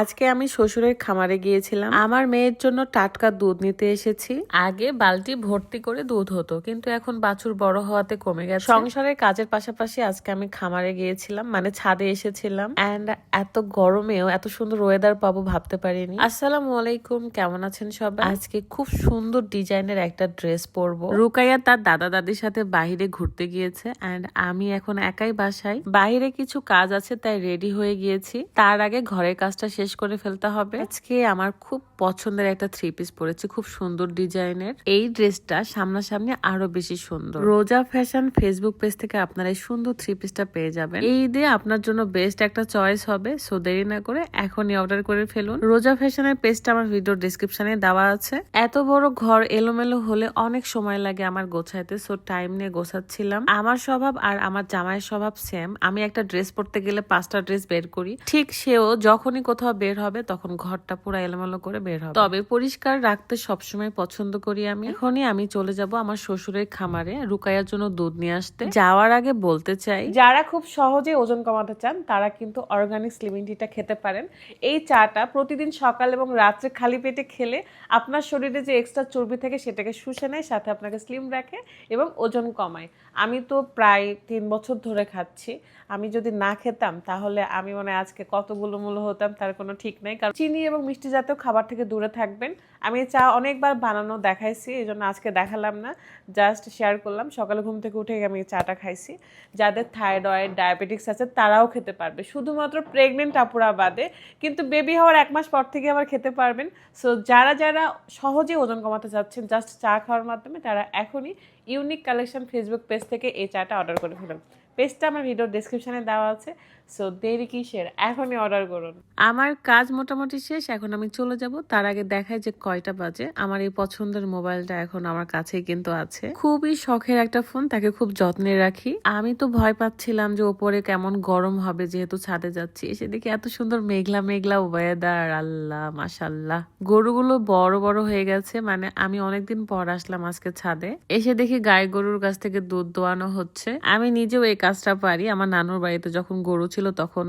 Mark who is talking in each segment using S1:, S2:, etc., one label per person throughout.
S1: আজকে আমি শ্বশুরের খামারে গিয়েছিলাম। আমার মেয়ের জন্য টাটকা দুধ নিতে এসেছি। আগে বালতি ভর্তি করে দুধ হতো কিন্তু এখন বাছুর বড় হওয়াতে কমে গেছে। সংসারের কাজের পাশাপাশি আজকে আমি খামারে গিয়েছিলাম মানে ছাদে এসেছিলাম। এন্ড এত গরমেও এত সুন্দর ওয়েদার পাবো ভাবতে পারিনি। আসসালামু আলাইকুম কেমন আছেন সবাই? আজকে খুব সুন্দর ডিজাইনের একটা ড্রেস পরবো। রুকাইয়া তার দাদা দাদির সাথে বাইরে ঘুরতে গিয়েছে। এন্ড আমি এখন একাই বাসায়। বাইরে কিছু কাজ আছে তাই রেডি হয়ে গিয়েছি। তার আগে ঘরের কাজটা শেষ করে ফেলতে হবে। আজকে আমার খুব পছন্দের একটা থ্রি পিস পরেছি খুব সুন্দর ডিজাইনের। এই ড্রেসটা সামনাসামনি আরও বেশি সুন্দর। রোজা ফ্যাশন ফেসবুক পেজ থেকে আপনারা এই সুন্দর থ্রি পিসটা পেয়ে যাবেন। এই ঈদে আপনার জন্য বেস্ট একটা চয়েস হবে সো দেরি না করে এখনই অর্ডার করে ফেলুন। রোজা ফ্যাশনের পেজটা আমার ভিডিও ডিসক্রিপশনে দেওয়া আছে। এত বড় ঘর এলোমেলো হলে অনেক সময় লাগে আমার গোছাইতে সো টাইম নিয়ে গোছাচ্ছিলাম। আমার স্বভাব আর আমার জামাইয়ের স্বভাব সেম আমি একটা ড্রেস পরতে গেলে পাঁচটা ড্রেস বের করি। ঠিক সেও যখনই কোথাও বের হবে তখন ঘরটা পুরো এলোমেলো করে বের হবে। তবে পরিষ্কার রাখতে সবসময় পছন্দ করি আমি। এখনই আমি চলে যাব আমার শ্বশুরের খামারে রুকাইয়ার জন্য দুধ নিয়ে আসতে। যাওয়ার আগে বলতে চাই
S2: যারা খুব সহজে ওজন কমাতে চান তারা কিন্তু অর্গানিক স্লিমিং টিটা খেতে পারেন। এই চাটা প্রতিদিন সকাল এবং রাত্রে খালি পেটে খেলে আপনার শরীরে যে এক্সট্রা চর্বি থাকে সেটাকে শুষে নেয় সাথে আপনাকে স্লিম রাখে এবং ওজন কমায়। আমি তো প্রায় তিন বছর ধরে খাচ্ছি। আমি যদি না খেতাম তাহলে আমি মনে আজকে কতগুলো মূল্য হতাম তার কোনো ঠিক নেই, কারণ চিনি এবং মিষ্টি জাতীয় খাবার থেকে দূরে থাকবেন। আমি চা অনেকবার বানানো দেখাইছি এই জন্য আজকে দেখালাম না। জাস্ট শেয়ার করলাম, সকালে ঘুম থেকে উঠে আমি চাটা খাইছি। যাদের থাইরয়েড ডায়াবেটিক্স আছে, তারাও খেতে পারবে। শুধুমাত্র প্রেগনেন্ট আপুরা বাদে, কিন্তু বেবি হওয়ার এক মাস পর থেকে আবার খেতে পারবেন। সো যারা যারা সহজে ওজন কমাতে চাচ্ছেন জাস্ট চা খাওয়ার মাধ্যমে, তারা এখনই ইউনিক কালেকশন ফেসবুক পেজ থেকে এই চাটা অর্ডার করে ফেলুন। পেজটা আমার ভিডিও ডিসক্রিপশনে দেওয়া আছে। সো দেরি কিসের? এখনই অর্ডার করুন।
S1: আমার কাজ মোটামুটি শেষ, এখন আমি চলে যাব। তার আগে দেখাই যে কয়টা বাজে। আমার এই পছন্দের মোবাইলটা এখন আমার কাছেই কিন্তু আছে। খুবই শখের একটা ফোন, তাকে খুব যত্নে রাখি। আমি তো ভয় পাচ্ছিলাম যে ওপরে কেমন গরম হবে, যেহেতু ছাদে যাচ্ছি। এসে দেখি এত সুন্দর মেঘলা মেঘলা ওয়েদার আল্লাহ মাসাল্লাহ গরুগুলো বড় বড় হয়ে গেছে মানে আমি অনেকদিন পর আসলাম আজকে ছাদে। এসে দেখি গায়ে গরুর কাছ থেকে দুধ দোয়ানো হচ্ছে। আমি নিজেও এই কাজটা পারি। আমার নানুর বাড়িতে যখন গরু ছিল তখন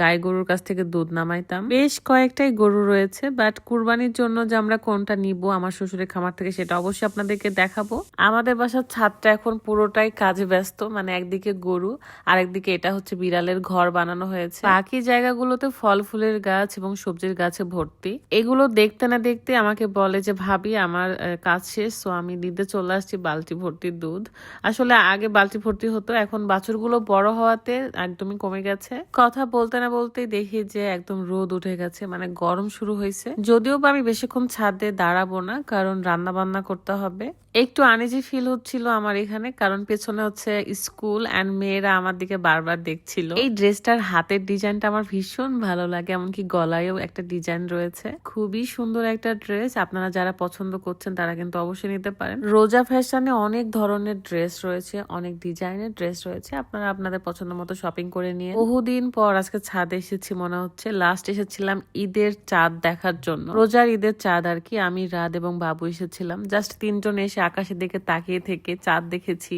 S1: গায়ে গরুর কাছ থেকে দুধ নামাইতাম। বেশ কয়েকটাই গরু রয়েছে বাট কুরবানির জন্য যে আমরা কোনটা নিব আমার শ্বশুরের খামার থেকে সেটা অবশ্যই আপনাদেরকে দেখাবো। আমাদের বাসার ছাদটা এখন পুরোটাই কাজে ব্যস্ত মানে একদিকে গরু আর একদিকে এটা হচ্ছে বিড়ালের ঘর বানানো হয়েছে। বাকি জায়গাগুলোতে ফল, ফুলের গাছ এবং সবজির গাছে ভর্তি। এগুলো দেখতে না দেখতে আমাকে বলে যে, ভাবি, আমার কাজ শেষ তো আমি দিতে চলে আসছি বালতি ভর্তি দুধ। আসলে আগে বালতি ভর্তি হতো, এখন বাছুরগুলো বড় হওয়াতে একদমই কমে গেছে। কথা বলতে না বলতেই দেখি যে একদম রোদ উঠে গেছে মানে গরম শুরু হয়েছে। যদিও বা আমি বেশিক্ষণ ছাদে দাঁড়াবো না, কারণ রান্না বান্না করতে হবে। একটু আনিজি ফিল হচ্ছিল আমার এখানে, কারণ পেছনে হচ্ছে স্কুল অ্যান্ড মেয়েরা আমার দিকে বারবার দেখছিল। এই ড্রেসটার হাতের ডিজাইনটা আমার ভীষণ ভালো লাগে, এমনকি গলায়ও একটা ডিজাইন রয়েছে। খুবই সুন্দর একটা ড্রেস, আপনারা যারা পছন্দ করছেন তারা কিন্তু অবশ্যই নিতে পারেন। রোজা ফ্যাশনে অনেক ধরনের ড্রেস রয়েছে, অনেক ডিজাইনের ড্রেস রয়েছে, আপনারা আপনাদের পছন্দ মতো শপিং করে নিয়ে বহুদিন পর আজকে ছাদ এসেছি মনে হচ্ছে। লাস্ট এসেছিলাম ঈদের চাঁদ দেখার জন্য। রোজার ঈদের চাঁদ আর কি, আমি রাত এবং বাবু এসেছিলাম। জাস্ট তিনজন এসে আকাশের দিকে তাকিয়ে থেকে চাঁদ দেখেছি,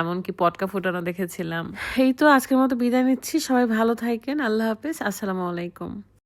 S1: এমনকি পটকা ফুটানো দেখেছিলাম। এই তো আজকের মতো বিদায় নিচ্ছি। সবাই ভালো থাকেন। আল্লাহ হাফিজ। আসসালামু আলাইকুম।